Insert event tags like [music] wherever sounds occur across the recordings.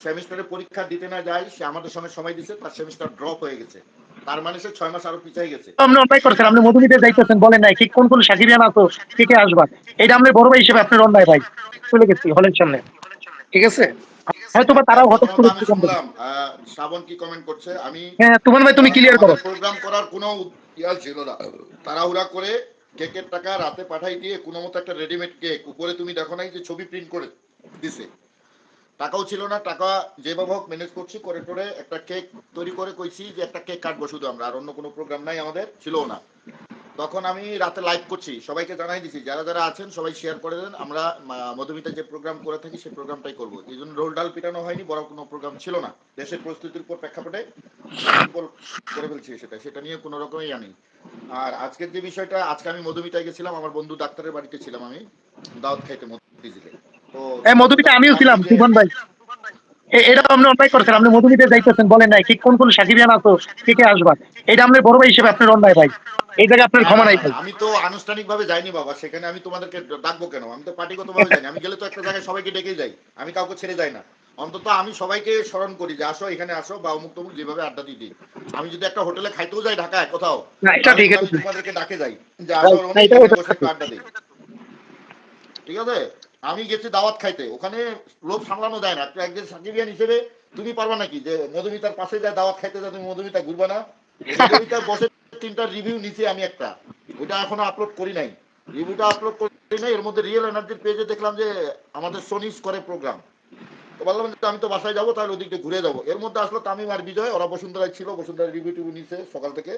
সেমিস্টারে পরীক্ষা দিতে না যায় সে আমাদের সঙ্গে সময় দিছে তার সেমিস্টার ড্রপ হয়ে গেছে। তার মানে সে ছয় মাস আরও পিছিয়ে গেছে। আপনি অন্যায় করছেন আপনি মধুমিতে যাইতেছেন বলেন নাই কি কোন কোন সাকিবিয়ান আছো কে কে আসবা? এটা আপনি বড় ভাই হিসেবে আপনার অন্যায় ভাই। চলে গেছি হলের সামনে। ঠিক আছে? হয়তো বা তারাও হঠাৎ করে শ্রাবণ কি কমেন্ট করছে? আমি হ্যাঁ তুমান ভাই তুমি ক্লিয়ার করো। প্রোগ্রাম করার কোনো ইয়া ছিল না। তাড়াহুড়া করে কেকের টাকা রাতে পাঠাই দিয়ে কোনো মতো একটা রেডিমেড কেক উপরে তুমি দেখো নাই যে ছবি প্রিন্ট করে দিছে। টাকাও ছিল না, টাকা যেভাবে হোক ম্যানেজ করছি, করে করে একটা কেক তৈরি করে কইছি যে একটা কেক কাটবো শুধু আমরা, আর অন্য কোনো প্রোগ্রাম নাই আমাদের, ছিলও না। তখন আমি রাতে লাইভ করছি, সবাইকে জানাই দিছি, যারা যারা আছেন সবাই শেয়ার করে দেন, আমরা মধুমিতা যে প্রোগ্রাম করে থাকি সেই প্রোগ্রামটাই করব। এই জন্য রোল ডাল পিটানো হয়নি, বড় কোনো প্রোগ্রাম ছিল না। দেশের পরিস্থিতির উপর প্রেক্ষাপটে করে ফেলছি সেটা সেটা নিয়ে কোনো রকমই আনি আর আজকের যে বিষয়টা, আজকে আমি মধুমিতায় গেছিলাম, আমার বন্ধু ডাক্তারের বাড়িতে ছিলাম আমি, দাওয়াত খাইতে তো এই মধুমিতে আমিও ছিলাম ভাই। এটা আপনি অন্যায় করছেন আপনি মধুমিতে যাইতেছেন বলেন নাই কি কোন কোন সাকিবিয়ান আছো কে কে আসবা? এটা আপনি বড় ভাই হিসেবে আপনার অন্যায় ভাই। এই জায়গায় আপনার ক্ষমা নাই আমি তো আনুষ্ঠানিক ভাবে যাইনি বাবা সেখানে আমি তোমাদেরকে ডাকবো কেন? আমি তো পার্টিগত ভাবে [laughs] যাইনি আমি গেলে তো একটা জায়গায় সবাইকে ডেকে যাই আমি কাউকে ছেড়ে যাই না। অন্তত আমি সবাইকে স্মরণ করি যে আসো এখানে আসো বা অমুক তমুক যেভাবে আড্ডা দিই দিই। আমি যদি একটা হোটেলে খাইতেও যাই ঢাকায় কোথাও। তোমাদেরকে ডাকে যাই যে আসো আড্ডা দিই। ঠিক আছে? আমি গেছি দাওয়াত খাইতে। ওখানে লোক সামলানো যায় না। একটা একজন সাকিবিয়ান হিসেবে তুমি পারবা নাকি? যে মধুমিতার পাশে যায় দাওয়াত খাইতে যায় তুমি মধুমিতা ঘুরবা না। মধুমিতার বসে তিনটা রিভিউ নিচে আমি একটা। ওটা এখনও আপলোড করি নাই। রিভিউটা আপলোড করি নাই, এর মধ্যে রিয়েল এনার্জির পেজে দেখলাম যে আমাদের সোনিস করে প্রোগ্রাম তো বললাম আমি তো বাসায় যাব, তাহলে ওদিকে ঘুরে যাব। এর মধ্যে আসলো তামিম আর বিজয়, ওরা বসুন্ধরায় ছিল বসুন্ধরা রিভিউ টিভিউ নিছে সকাল থেকে।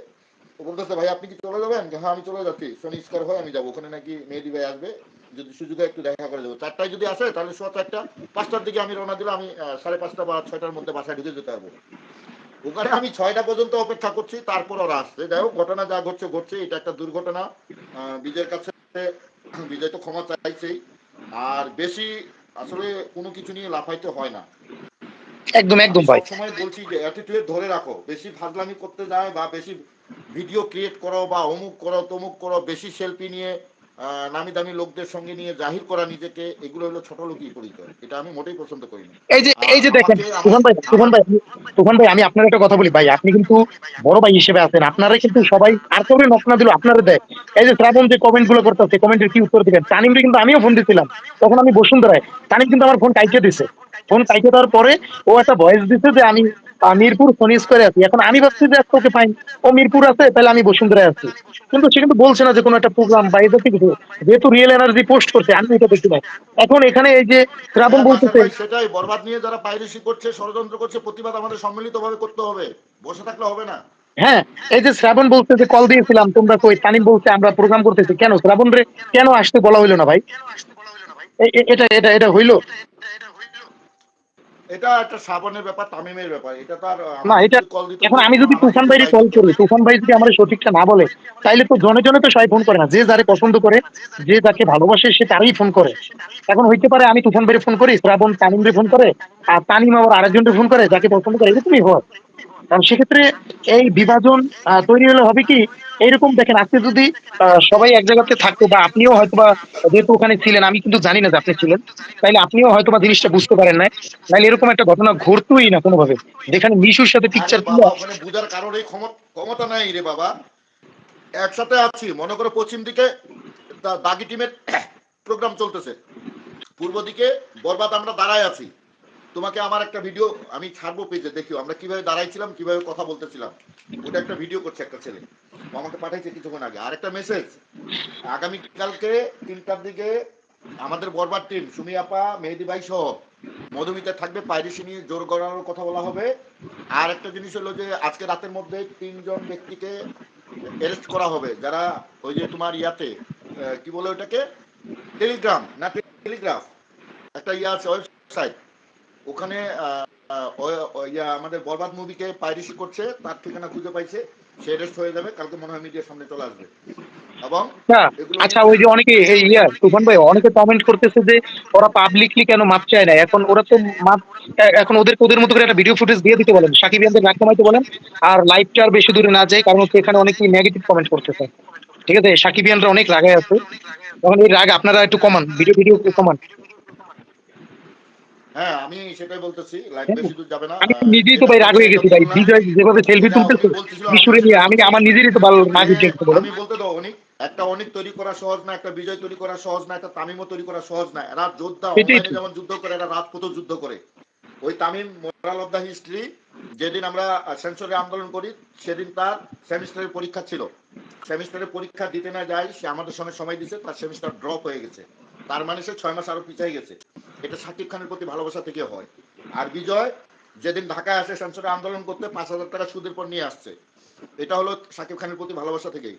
তো বলতেছে, ভাই, আপনি কি চলে যাবেন? হ্যাঁ আমি চলে যাচ্ছি। শনি স্কোয়ার হয়ে, আমি যাব। ওখানে নাকি মেহেদি ভাই আসবে। যদি সুযোগে একটু দেখা করে যাব চারটায় যদি আসে তাহলে সোয়া চারটা পাঁচটার দিকে আমি রওনা দিলে আমি সাড়ে পাঁচটা বা ছয়টার মধ্যে বাসায় ঢুকে যেতে পারব ওখানে আমি ছয়টা পর্যন্ত অপেক্ষা করছি তারপর ওরা আসছে। যাই হোক ঘটনা যা ঘটছে ঘটছে এটা একটা দুর্ঘটনা। বিজয়ের কাছে বিজয় তো ক্ষমা চাইছেই। আর বেশি আসলে কোনো কিছু নিয়ে লাফাইতে হয় না। একদম একদম ভাই। সময় বলছি যে অ্যাটিটিউড ধরে রাখো। বেশি ফাজলামি করতে যায় বা বেশি ভিডিও ক্রিয়েট করো বা অমুক করো তমুক করো বেশি সেলফি নিয়ে নামি দামি লোকদের সঙ্গে নিয়ে জাহির করা নিজেকে এগুলো হলো ছোট লোকই পরিচয়। এটা আমি মোটেই পছন্দ করি না। এই যে এই যে দেখেন তুফান ভাই তুফান ভাই তুফান ভাই আমি আপনার একটা কথা বলি ভাই আপনি কিন্তু বড় ভাই হিসেবে আছেন। আপনারা কিন্তু সবাই আর কাউরে নক না দিল আপনারা দেয় এই যে শ্রাবণ যে কমেন্টগুলো করতেছে কমেন্টের কি উত্তর দিবেন? তানিমরে কিন্তু আমিও ফোন দিছিলাম। তখন আমি বসুন্ধরায় তানিম কিন্তু আমার ফোন কাইটে দিছে। ফোন কাইটে দেওয়ার পরে ও একটা ভয়েস দিছে যে আমি মিরপুর ফোনিস করে আছি। এখন আমি ভাবছি যে ওকে ফাইন ও মিরপুর আছে তাহলে আমি বসুন্ধরায় আছি। কিন্তু সে কিন্তু বলছে না যে কোনো একটা প্রোগ্রাম বা এদের কিছু। যেহেতু রিয়েল এনার্জি পোস্ট করছে আমি এটা দেখতে পাই। এখন এখানে এই যে শ্রাবণ বলতেছে সেটাই বরবাদ নিয়ে যারা পাইরেসি করছে ষড়যন্ত্র করছে প্রতিবাদ আমাদের সম্মিলিত ভাবে করতে হবে। বসে থাকলে হবে না। হ্যাঁ এই যে শ্রাবণ বলছে যে কল দিয়েছিলাম তোমরা কই? তানিম বলছে আমরা প্রোগ্রাম করতেছি। কেন? শ্রাবণ রে কেন আসতে বলা হইল না ভাই? এটা এটা এটা হইল? এটা একটা সাবনের ব্যাপার তামিমের ব্যাপার। এটা তো আর না এটা এখন আমি যদি তুফান ভাইরে কল করি তুফান ভাই যদি আমার সঠিকটা না বলে তাইলে তো জনে জনে তো সবাই ফোন করে না। যে যারে পছন্দ করে যে যাকে ভালোবাসে সে তারই ফোন করে। এখন হইতে পারে আমি তুফান ভাইরে ফোন করি শ্রাবণ তামিমরে ফোন করে আর তানিম আবার আরেকজনকে ফোন করে যাকে পছন্দ করে এরকমই হয়। কারণ সেক্ষেত্রে এই বিভাজন তৈরি হলে হবে কি, এইরকম দেখেন, আজকে যদি সবাই এক জায়গাতে থাকতো বা আপনিও হয়তো বা যেহেতু ওখানে ছিলেন, আমি কিন্তু জানি না যে আপনি ছিলেন, তাইলে আপনিও হয়তো বা জিনিসটা বুঝতে পারেন না তাইলে এরকম একটা ঘটনা ঘটতোই না কোনোভাবে। যেখানে মিশুর সাথে পিকচার ওখানে বুঝার কারণে ক্ষমতা নাই রে বাবা। একসাথে আছি, মনে করো পশ্চিম দিকে দাগি টিমের প্রোগ্রাম [coughs] চলতেছে। পূর্ব দিকে বরবাদ আমরা দাঁড়ায় আছি। তোমাকে আমার একটা ভিডিও আমি ছাড়বো পেজে দেখিও, আমরা কীভাবে দাঁড়াইছিলাম, কীভাবে কথা বলতেছিলাম। ওটা একটা ভিডিও করছে একটা ছেলে। আমাকে পাঠাইছে কিছুক্ষণ আগে। আর একটা মেসেজ আগামীকালকে তিনটার দিকে আমাদের বরবার টিম সুমি আপা, মেহেদি ভাই সহ মধুমিতা থাকবে, পাইরেসি নিয়ে জোর গড়ানোর কথা বলা হবে। আর একটা জিনিস হলো যে, আজকে রাতের মধ্যে তিনজন ব্যক্তিকে অ্যারেস্ট করা হবে। যারা ওই যে তোমার ইয়াতে কি বলে ওটাকে? টেলিগ্রাম না টেলিগ্রাফ একটা ইয়া আছে ওয়েবসাইট ওখানে আমাদের বরবাদ মুভিকে পাইরেসি করছে তার ঠিকানা খুঁজে পাইছে সে অ্যারেস্ট হয়ে যাবে কালকে মনে হয় মিডিয়ার সামনে চলে আসবে। এবং আচ্ছা ওই যে অনেকে এই ইয়া তুফান ভাই অনেকে কমেন্ট করতেছে যে ওরা পাবলিকলি কেন মাপ চায় না? এখন ওরা তো মাপ এখন ওদের ওদের মতো করে একটা ভিডিও ফুটেজ দিয়ে দিতে বলেন। সাকিব ইয়ানদের রাগ কমাইতে বলেন আর লাইভটা আর বেশি দূরে না যায় কারণ হচ্ছে এখানে অনেকেই নেগেটিভ কমেন্ট করতেছে। ঠিক আছে? সাকিব ইয়ানরা অনেক রাগায় আছে। তখন এই রাগ আপনারা একটু কমান ভিডিও ভিডিও একটু কমান। হ্যাঁ আমি সেটাই বলতেছি লাইভ হ্যাঁ। বেশি দূর যাবে না। আমি নিজেই তো ভাই রাগ হয়ে গেছি ভাই বিজয় যেভাবে সেলফি তুলতেছে নিয়ে আমি আমার নিজেরই তো ভালো না যে বুঝে বলেন আমি বলতে দাও অনেক একটা অনেক তৈরি করা সহজ না একটা বিজয় তৈরি করা সহজ না একটা তামিমও তৈরি করা সহজ না। এরা যোদ্ধা অনলাইনে যেমন যুদ্ধ করে এরা যুদ্ধ করে। ওই Tamim moral of the history যেদিন আমরা সেন্সরে আন্দোলন করি সেদিন তার সেমিস্টারের পরীক্ষা ছিল। সেমিস্টারের পরীক্ষা দিতে না যায় সে আমাদের সঙ্গে সময় দিছে তার সেমিস্টার ড্রপ হয়ে গেছে। তার মানে সে ছয় মাস আরও পিছিয়ে গেছে। এটা সাকিব খানের প্রতি ভালোবাসা থেকে হয়। আর বিজয় যেদিন ঢাকায় আসে সেন্সরে আন্দোলন করতে পাঁচ হাজার টাকা সুদের পর নিয়ে আসছে। এটা হলো সাকিব খানের প্রতি ভালোবাসা থেকেই।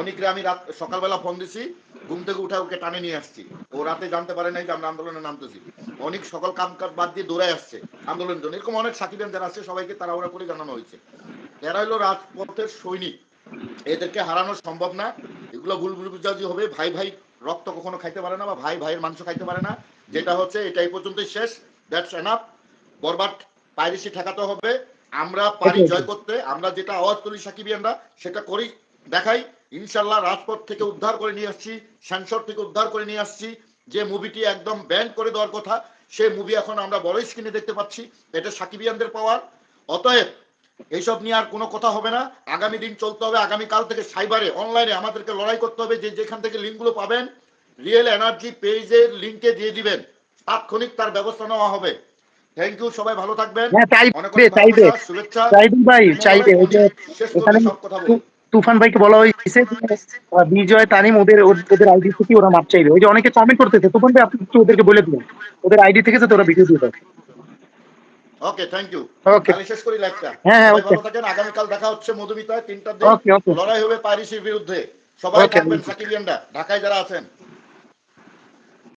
অনেকরে আমি রাত সকালবেলা ফোন দিছি, ঘুম থেকে উঠে ওকে টানে নিয়ে আসছি। ও রাতে জানতে পারে নাই যে আমরা আন্দোলনে নামতেছি। অনেক সকল কাম কাজ বাদ দিয়ে দৌড়ায় আসছে আন্দোলনের জন্য। এরকম অনেক সাকিবেন যারা আছে, সবাইকে তাড়াহুড়া করে জানানো হয়েছে। এরা হলো রাজপথের সৈনিক। এদেরকে হারানো সম্ভব না। এগুলো ভুল ভুল বুঝাবুঝি হবে। ভাই ভাই রক্ত কখনো খাইতে পারে না বা ভাই ভাইয়ের মাংস খাইতে পারে না। যেটা হচ্ছে এটা এই পর্যন্তই শেষ। দ্যাটস এনাফ বরবাদ পাইরেসি ঠেকাতে হবে। আমরা পারি জয় করতে। আমরা যেটা আওয়াজ তুলি সাকিবিয়ানরা সেটা করি দেখাই। ইনশাল্লাহ রাজপথ থেকে উদ্ধার করে নিয়ে আসছি সেন্সর থেকে উদ্ধার করে নিয়ে আসছি। যে মুভিটি একদম ব্যান করে দেওয়ার কথা সেই মুভি এখন আমরা বড় স্ক্রিনে দেখতে পাচ্ছি। এটা সাকিবিয়ানদের পাওয়ার অতএব এইসব নিয়ে আর কোনো কথা হবে না। আগামী দিন চলতে হবে। আগামী কাল থেকে সাইবারে অনলাইনে আমাদেরকে লড়াই করতে হবে। যে যেখান থেকে লিঙ্কগুলো পাবেন রিয়েল এনার্জি পেজের লিঙ্কে দিয়ে দিবেন। তাৎক্ষণিক তার ব্যবস্থা নেওয়া হবে। থ্যাংক ইউ সবাই ভালো থাকবেন। হ্যাঁ চাইবে শুভেচ্ছা। চাইবে ভাই চাইবে। এখানে তু- তুফান ভাইকে বলা হয়েছে বিজয় তানিম ওদের ওদের আইডি থেকে ওরা মাপ চাইবে। ওই যে অনেকে কমেন্ট করতেছে। তুফান ভাই আপনি একটু ওদেরকে বলে দিন ওদের আইডি থেকে যাতে ওরা ভিডিও দিয়ে দেয়। Okay thank you. তাহলে শেষ করি লাইভটা হ্যাঁ, হ্যাঁ. ভালো থাকেন। আগামীকাল দেখা হচ্ছে মধুমিতায় তিনটার দিন. লড়াই হবে পাইরিসির বিরুদ্ধে। সবাই থাকবেন. সাকিবিয়ানরা ঢাকায় যারা আছেন।